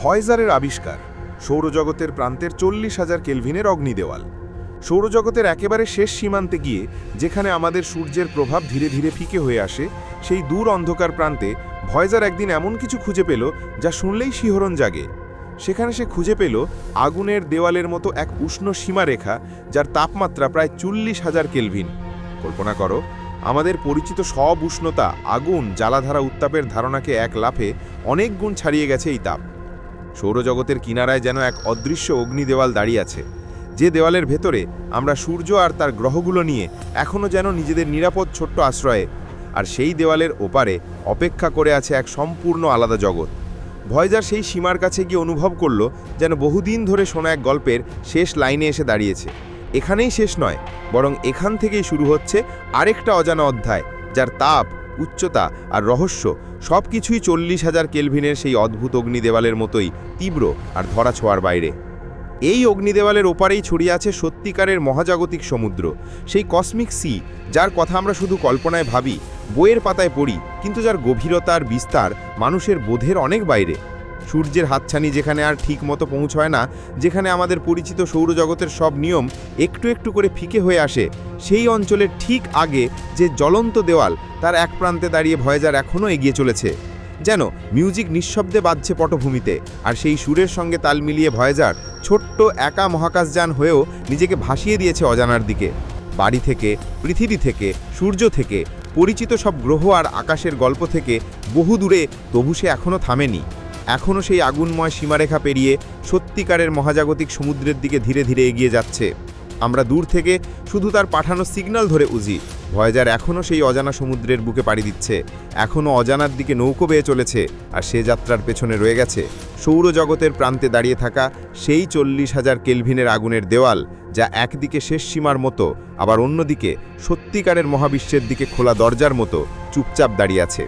ভয়েজারের আবিষ্কার। সৌরজগতের প্রান্তের চল্লিশ হাজার কেলভিনের অগ্নিদেওয়াল। সৌরজগতের একেবারে শেষ সীমান্তে গিয়ে, যেখানে আমাদের সূর্যের প্রভাব ধীরে ধীরে ফিকে হয়ে আসে, সেই দূর অন্ধকার প্রান্তে ভয়জার একদিন এমন কিছু খুঁজে পেল যা শুনলেই শিহরণ জাগে। সেখানে সে খুঁজে পেল আগুনের দেওয়ালের মতো এক উষ্ণ সীমারেখা যার তাপমাত্রা প্রায় চল্লিশ হাজার কেলভিন। কল্পনা করো, আমাদের পরিচিত সব উষ্ণতা আগুন, জ্বালাধারা উত্তাপের ধারণাকে এক লাফে অনেক গুণ ছাড়িয়ে গেছে এই তাপ। সৌরজগতের কিনারায় যেন এক অদৃশ্য অগ্নি দেওয়াল দাঁড়িয়ে আছে। যে দেওয়ালের ভেতরে আমরা সূর্য আর তার গ্রহগুলো নিয়ে এখনও যেন নিজেদের নিরাপদ ছোট্ট আশ্রয়ে, আর সেই দেওয়ালের ওপারে অপেক্ষা করে আছে এক সম্পূর্ণ আলাদা জগৎ। ভয়জার সেই সীমার কাছে গিয়ে অনুভব করল যেন বহুদিন ধরে শোনা এক গল্পের শেষ লাইনে এসে দাঁড়িয়েছে। এখানেই শেষ নয়, বরং এখান থেকেই শুরু হচ্ছে আরেকটা অজানা অধ্যায়, যার তাপ উচ্চতা আর রহস্য সব কিছুই চল্লিশ হাজার কেলভিনের সেই অদ্ভুত অগ্নিদেওয়ালের মতোই তীব্র আর ধরা ছোঁয়ার বাইরে। এই অগ্নিদেওয়ালের ওপারেই ছড়িয়ে আছে সত্যিকারের মহাজাগতিক সমুদ্র, সেই কসমিক সি, যার কথা আমরা শুধু কল্পনায় ভাবি, বইয়ের পাতায় পড়ি, কিন্তু যার গভীরতার বিস্তার মানুষের বোধের অনেক বাইরে। সূর্যের হাতছানি যেখানে আর ঠিক মতো পৌঁছয় না, যেখানে আমাদের পরিচিত সৌরজগতের সব নিয়ম একটু একটু করে ফিকে হয়ে আসে, সেই অঞ্চলের ঠিক আগে যে জ্বলন্ত দেওয়াল, তার এক প্রান্তে দাঁড়িয়ে ভয়েজার এখনও এগিয়ে চলেছে। যেন মিউজিক নিঃশব্দে বাজছে পটভূমিতে, আর সেই সুরের সঙ্গে তাল মিলিয়ে ভয়েজার ছোট্ট একা মহাকাশযান হয়েও নিজেকে ভাসিয়ে দিয়েছে অজানার দিকে। বাড়ি থেকে, পৃথিবী থেকে, সূর্য থেকে, পরিচিত সব গ্রহ আর আকাশের গল্প থেকে বহু দূরে তবু সে এখনও থামেনি। এখনও সেই আগুনময় সীমারেখা পেরিয়ে সত্যিকারের মহাজাগতিক সমুদ্রের দিকে ধীরে ধীরে এগিয়ে যাচ্ছে। আমরা দূর থেকে শুধু তার পাঠানো সিগন্যাল ধরে উজি। ভয়েজার এখনও সেই অজানা সমুদ্রের বুকে পাড়ি দিচ্ছে। এখনও অজানার দিকে নৌকো বেয়ে চলেছে আর সে যাত্রার পেছনে রয়ে গেছে। সৌরজগতের প্রান্তে দাঁড়িয়ে থাকা সেই চল্লিশ হাজার কেলভিনের আগুনের দেওয়াল, যা একদিকে শেষ সীমার মতো, আবার অন্যদিকে সত্যিকারের মহাবিশ্বের দিকে খোলা দরজার মতো চুপচাপ দাঁড়িয়ে আছে।